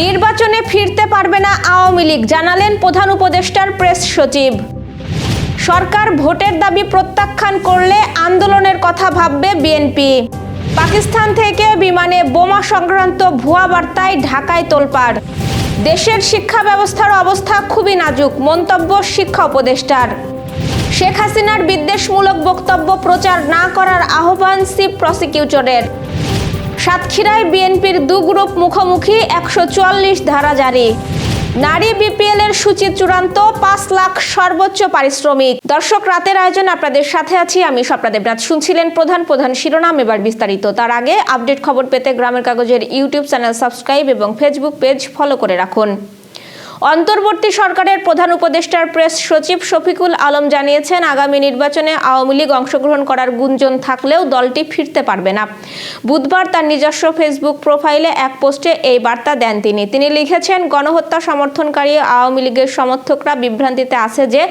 নির্বাচনে ফিরতে পারবে না আওয়ামী লীগ, জানালেন প্রধান উপদেষ্টার প্রেস সচিব। সরকার ভোটের দাবি প্রত্যাখ্যান করলে আন্দোলনের কথা ভাববে বিএনপি। পাকিস্তান থেকে বিমানে বোমা সংক্রান্ত ভুয়া বার্তায় ঢাকায় তোলপাড়। দেশের শিক্ষা ব্যবস্থার অবস্থা খুবই নাজুক, মন্তব্য শিক্ষা উপদেষ্টার। শেখ হাসিনার বিদ্বেষমূলক বক্তব্য প্রচার না করার আহ্বান চিফ প্রসিকিউটরের। সাতক্ষীরায় বিএনপির দু গ্রুপ মুখোমুখি একশো চুয়াল্লিশ ধারা জারি। নারী বিপিএল এর সূচি চূড়ান্ত, পাঁচ লাখ সর্বোচ্চ পারিশ্রমিক। দর্শক, রাতের আয়োজন আপনাদের সাথে আছি আমি স্বপ্নাদেব রাত শুনছিলেন প্রধান প্রধান শিরোনাম, এবার বিস্তারিত। তার আগে আপডেট খবর পেতে গ্রামের কাগজের ইউটিউব চ্যানেল সাবস্ক্রাইব এবং ফেসবুক পেজ ফলো করে রাখুন। অন্তর্বর্তী সরকারের প্রধান উপদেষ্টার প্রেস সচিব শফিকুল আলম জানিয়েছেন, আগামী নির্বাচনে আওয়ামী লীগ অংশগ্রহণ করার গুঞ্জন থাকলেও দলটি ফিরতে পারবে না। বুধবার তার নিজস্ব ফেসবুক প্রোফাইলে এক পোস্টে এই বার্তা দেন তিনি। তিনি লিখেছেন, গণহত্যা সমর্থনকারী আওয়ামী লীগের সমর্থকরা বিভ্রান্তিতে আছে যে,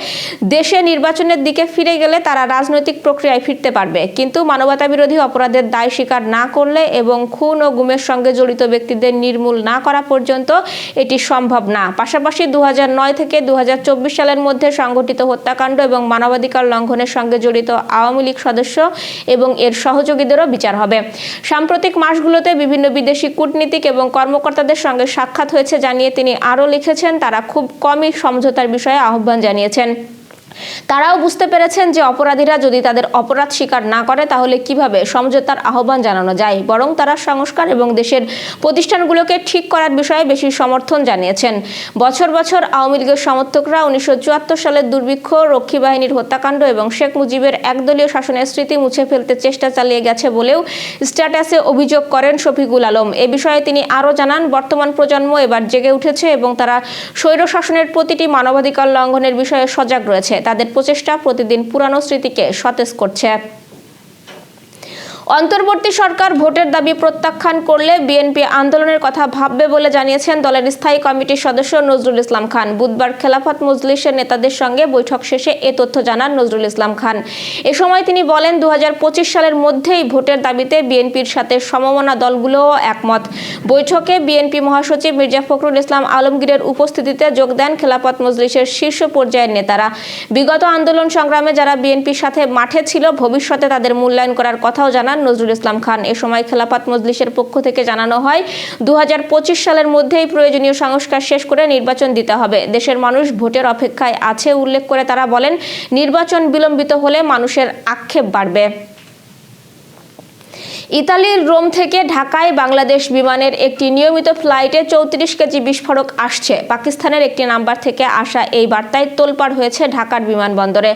দেশে নির্বাচনের দিকে ফিরে গেলে তারা রাজনৈতিক প্রক্রিয়ায় ফিরতে পারবে। কিন্তু মানবতাবিরোধী অপরাধের দায় স্বীকার না করলে এবং খুন ও গুমের সঙ্গে জড়িত ব্যক্তিদের নির্মূল না করা পর্যন্ত এটি সম্ভব না। পাশাপাশি দু হাজার নয় থেকে দু হাজার চব্বিশ সালের মধ্যে সংঘটিত হত্যাকাণ্ড এবং মানবাধিকার লঙ্ঘনের সঙ্গে জড়িত আওয়ামী লীগ সদস্য এবং এর সহযোগীদেরও বিচার হবে। সাম্প্রতিক মাসগুলোতে বিভিন্ন বিদেশি কূটনীতিক এবং কর্মকর্তাদের সঙ্গে সাক্ষাৎ হয়েছে জানিয়ে তিনি আরও লিখেছেন, তারা খুব কমই সমঝোতার বিষয়ে আহ্বান জানিয়েছেন। তারাও বুঝতে পেরেছেন যে অপরাধীরা যদি তাদের অপরাধ স্বীকার না করে, তাহলে কীভাবে সমঝোতার আহ্বান জানানো যায়? বরং তারা সংস্কার এবং দেশের প্রতিষ্ঠানগুলোকে ঠিক করার বিষয়ে বেশি সমর্থন জানিয়েছেন। বছর বছর আওয়ামী লীগের সমর্থকরা উনিশশো চুয়াত্তর সালের দুর্ভিক্ষ, রক্ষী বাহিনীর হত্যাকাণ্ড এবং শেখ মুজিবের একদলীয় শাসনের স্মৃতি মুছে ফেলতে চেষ্টা চালিয়ে গেছে বলেও স্ট্যাটাসে অভিযোগ করেন শফিকুল আলম। এ বিষয়ে তিনি আরও জানান, বর্তমান প্রজন্ম এবার জেগে উঠেছে এবং তারা স্বৈর শাসনের প্রতিটি মানবাধিকার লঙ্ঘনের বিষয়ে সজাগ রয়েছে। তাদের প্রচেষ্টা প্রতিদিন পুরানো স্মৃতিকে সতেজ করছে। অন্তর্বর্তী সরকার ভোটের দাবি প্রত্যাখ্যান করলে বিএনপি আন্দোলনের কথা ভাববে বলে জানিয়েছেন দলের স্থায়ী কমিটির সদস্য নজরুল ইসলাম খান। বুধবার খেলাফত মজলিসের নেতাদের সঙ্গে বৈঠক শেষে এ তথ্য জানান নজরুল ইসলাম খান। এ সময় তিনি বলেন দু হাজার পঁচিশ সালের মধ্যেই ভোটের দাবিতে বিএনপির সাথে সমমনা দলগুলোও একমত। বৈঠকে বিএনপি মহাসচিব মির্জা ফখরুল ইসলাম আলমগীরের উপস্থিতিতে যোগ দেন খেলাফত মজলিসের শীর্ষ পর্যায়ের নেতারা। বিগত আন্দোলন সংগ্রামে যারা বিএনপির সাথে মাঠে ছিল, ভবিষ্যতে তাদের মূল্যায়ন করার কথাও জানান নজরুল ইসলাম খান। এ সময় খেলাফত মজলিসের পক্ষ থেকে জানানো হয় দু হাজার পঁচিশ সালের মধ্যেই প্রয়োজনীয় সংস্কার শেষ করে নির্বাচন দিতে হবে। দেশের মানুষ ভোটের অপেক্ষায় আছে, উল্লেখ করে তারা বলেন, নির্বাচন বিলম্বিত হলে মানুষের আক্ষেপ বাড়বে। ইতালির রোম থেকে ঢাকায় বাংলাদেশ বিমানের একটি নিয়মিত ফ্লাইটে চৌত্রিশ কেজি বিস্ফোরক আসছে। পাকিস্তানের একটি নাম্বার থেকে আসা এই বার্তায় তোলপাড় হয়েছে ঢাকার বিমানবন্দরে।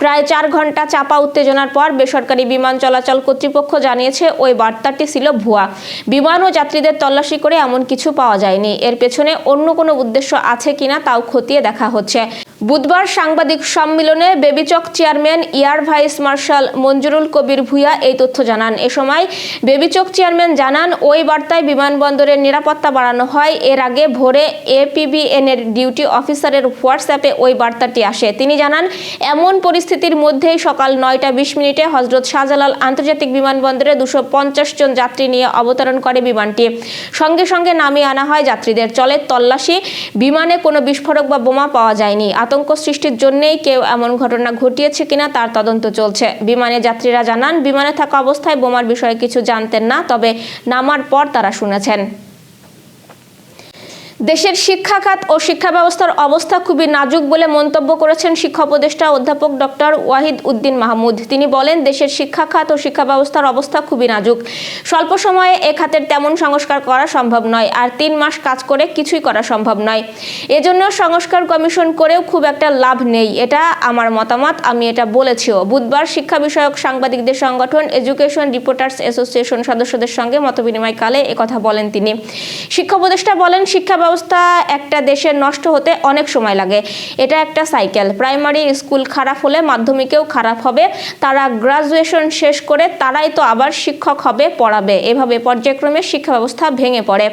প্রায় চার ঘণ্টা চাপা উত্তেজনার পর বেসরকারি বিমান চলাচল কর্তৃপক্ষ জানিয়েছে, ওই বার্তাটি ছিল ভুয়া। বিমান ও যাত্রীদের তল্লাশি করে এমন কিছু পাওয়া যায়নি। এর পেছনে অন্য কোনো উদ্দেশ্য আছে কিনা তাও খতিয়ে দেখা হচ্ছে। বুধবার সাংবাদিক সম্মেলনে বেবিচক chairman, air vice marshal Manjurul Kabir Bhuiyan এই তথ্য জানান। এ সময় বেবিচক চেয়ারম্যান জানান, ওই বার্তায় বিমানবন্দরের নিরাপত্তা বাড়ানো হয়। এর আগে ভোরে এপিবিএন এর ডিউটি অফিসারের হোয়াটসঅ্যাপে ওই বার্তাটি আসে। তিনি জানান, এমন পরিস্থিতির মধ্যেই সকাল নয়টা বিশ মিনিটে হজরত শাহজালাল আন্তর্জাতিক বিমানবন্দরে দুশো পঞ্চাশ জন যাত্রী নিয়ে অবতরণ করে বিমানটি। সঙ্গে সঙ্গে নামিয়ে আনা হয় যাত্রীদের। চলে তল্লাশি, বিমানে কোনো বিস্ফোরক বা বোমা পাওয়া যায়নি। আতঙ্ক সৃষ্টির জন্যই কেউ এমন ঘটনা ঘটিয়েছে কিনা তার তদন্ত চলছে। বিমানে যাত্রীরা জানান, বিমানে থাকা অবস্থায় বোমার বিষয়ে কিছু জানতেন না, তবে নামার পর তারা শুনেছেন। দেশের শিক্ষা খাত ও শিক্ষা ব্যবস্থার অবস্থা খুবই নাজুক বলে মন্তব্য করেছেন শিক্ষা উপদেষ্টা অধ্যাপক ডক্টর ওয়াহিদ উদ্দিন মাহমুদ। তিনি বলেন, দেশের শিক্ষা খাত ও শিক্ষা ব্যবস্থার অবস্থা খুবই নাজুক। স্বল্প সময়ে এ খাতের তেমন সংস্কার করা সম্ভব নয়, আর তিন মাস কাজ করে কিছুই করা সম্ভব নয়। এজন্য সংস্কার কমিশন করেও খুব একটা লাভ নেই। এটা আমার মতামত, আমি এটা বলেছিও। বুধবার শিক্ষা বিষয়ক সাংবাদিকদের সংগঠন এডুকেশন রিপোর্টার্স অ্যাসোসিয়েশন সদস্যদের সঙ্গে মতবিনিময়কালে একথা বলেন তিনি। শিক্ষা উপদেষ্টা বলেন শিক্ষা ব্যবস্থা একটা দেশের নষ্ট হতে অনেক সময় লাগে। এটা একটা সাইকেল প্রাইমারি স্কুল খারাপ হলে মাধ্যমিকেও খারাপ হবে। তারা গ্রাজুয়েশন শেষ করে তারাই তো আবার শিক্ষক হবে, পড়াবে। এভাবে পর্যায়ক্রমে শিক্ষা ব্যবস্থা ভেঙে পড়ে।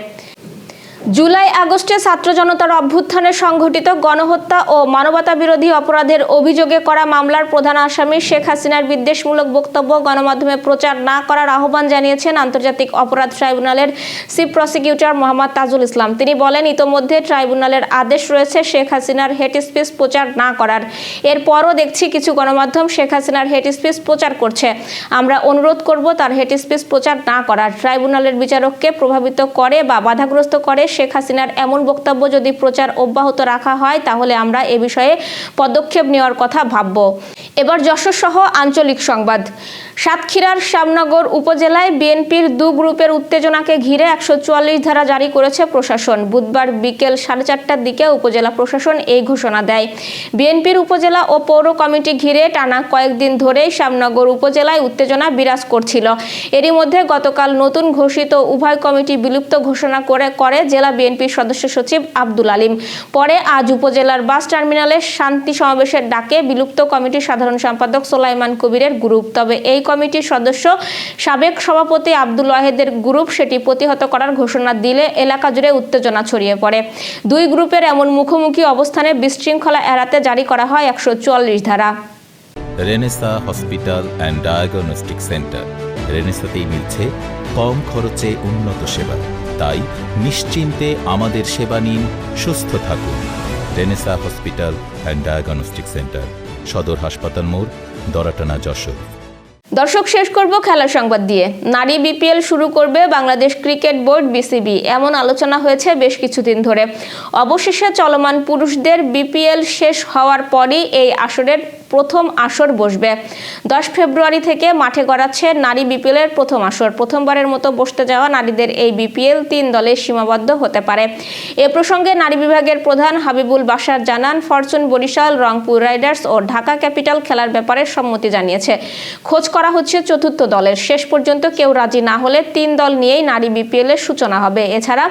জুলাই আগস্টে ছাত্র জনতার অভ্যুত্থানে সংঘটিত গণহত্যা ও মানবতা বিরোধী অপরাধের অভিযোগে করা মামলার প্রধান আসামি শেখ হাসিনার বিদ্বেষমূলক বক্তব্য, গণমাধ্যমে প্রচার না করার আহ্বান জানিয়েছেন আন্তর্জাতিক অপরাধ ট্রাইব্যুনালের চিফ প্রসিকিউটর মোহাম্মদ তাজুল ইসলাম। তিনি বলেন, ইতোমধ্যে ট্রাইব্যুনালের আদেশ রয়েছে শেখ হাসিনার হেট স্পিচ প্রচার না করার। এরপরও দেখছি কিছু গণমাধ্যম শেখ হাসিনার হেট স্পিচ প্রচার করছে। আমরা অনুরোধ করব তার হেট স্পিচ প্রচার না করার। ট্রাইব্যুনালের বিচারককে প্রভাবিত করে বা বাধাগ্রস্ত করে শেখ হাসিনার এমন বক্তব্য যদি প্রচার অব্যাহত রাখা হয়, তাহলে আমরা এ বিষয়ে পদক্ষেপ নেওয়ার কথা ভাবব। এবার যশোর সহ আঞ্চলিক সংবাদ। সাতক্ষীরার শ্যামনগর উপজেলায় বিএনপির দু গ্রুপের উত্তেজনাকে ঘিরে একশো চুয়াল্লিশ ধারা জারি করেছে প্রশাসন। বুধবার বিকেল সাড়ে চারটার দিকে উপজেলা প্রশাসন এই ঘোষণা দেয়। বিএনপির উপজেলা ও পৌর কমিটি ঘিরে টানা কয়েকদিন ধরেই শ্যামনগর উপজেলায় উত্তেজনা বিরাজ করছিল। এরই মধ্যে গতকাল নতুন ঘোষিত উভয় কমিটি বিলুপ্ত ঘোষণা করে করে জেলা বিএনপির সদস্য সচিব আব্দুল আলিম। পরে আজ উপজেলার বাস টার্মিনালে শান্তি সমাবেশের ডাকে বিলুপ্ত কমিটির সাধারণ সম্পাদক সোলাইমান কবিরের গ্রুপ। তবে এই কমিটির সদস্য সাবেক সভাপতি আব্দুল ওয়াহেদের গ্রুপ সেটি প্রতিহত করার ঘোষণা দিলে এলাকা জুড়ে উত্তেজনা ছড়িয়ে পড়ে। দুই গ্রুপের এমন মুখোমুখি অবস্থানে বিশৃঙ্খলা এড়াতে জারি করা হয় একশো চুয়াল্লিশ ধারা। Renaissance hospital and diagnostic centre. রেনেসাতেই মিলছে কম খরচে উন্নত সেবা। তাই নিশ্চিন্তে আমাদের সেবা নিন, সুস্থ থাকুন। Renaissance hospital and diagnostic centre সদর হাসপাতাল মোড়, দরাটানা যশোর। দর্শক, শেষ করব খেলার সংবাদ দিয়ে। নারী বিপিএল শুরু করবে বাংলাদেশ ক্রিকেট বোর্ড, বিসিবি। এমন আলোচনা হয়েছে বেশ কিছুদিন ধরে। অবশেষে চলমান পুরুষদের বিপিএল শেষ হওয়ার পরই এই আসরের প্রথম আসর বসবে। দশ ফেব্রুয়ারি থেকে মাঠে গড়াচ্ছে নারী বিপিএলের প্রথম আসর। প্রথমবারের মতো বসতে যাওয়া নারীদের এই বিপিএল তিন দলে সীমাবদ্ধ হতে পারে। এ প্রসঙ্গে নারী বিভাগের প্রধান হাবিবুল বাসার জানান, ফরচুন বরিশাল, রংপুর রাইডার্স ও ঢাকা ক্যাপিটাল খেলার ব্যাপারে সম্মতি জানিয়েছে। খোঁজ করা হচ্ছে চতুর্থ দলের। শেষ পর্যন্ত কেউ রাজি না হলে তিন দল নিয়েই নারী বিপিএল এর সূচনা হবে। এছাড়া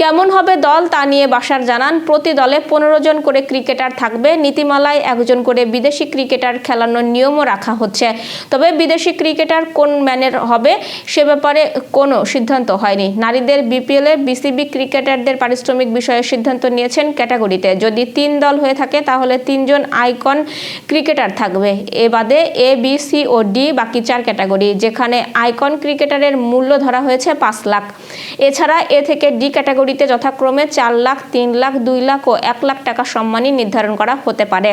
কেমন হবে দল তা নিয়ে বাসার জানান, প্রতি দলে পনেরো জন করে ক্রিকেটার থাকবে। নীতিমালায় একজন করে বিদেশি ক্রিকেটার খেলানোর নিয়মও রাখা হচ্ছে। তবে বিদেশি ক্রিকেটার কোন ম্যানের হবে সে ব্যাপারে কোনো সিদ্ধান্ত হয়নি। নারীদের বিপিএলে বিসিবি ক্রিকেটারদের পারিশ্রমিক বিষয়ে সিদ্ধান্ত নিয়েছেন ক্যাটাগরিতে। যদি তিন দল হয়ে থাকে, তাহলে তিনজন আইকন ক্রিকেটার থাকবে। এ বাদে এ, বি, সি ও ডি বাকি চার ক্যাটাগরি, যেখানে আইকন ক্রিকেটারের মূল্য ধরা হয়েছে পাঁচ লাখ। এছাড়া এ থেকে ডি ক্যাটাগরিতে যথাক্রমে চার লাখ, তিন লাখ, দুই লাখ ও এক লাখ টাকা সম্মানই নির্ধারণ করা হতে পারে।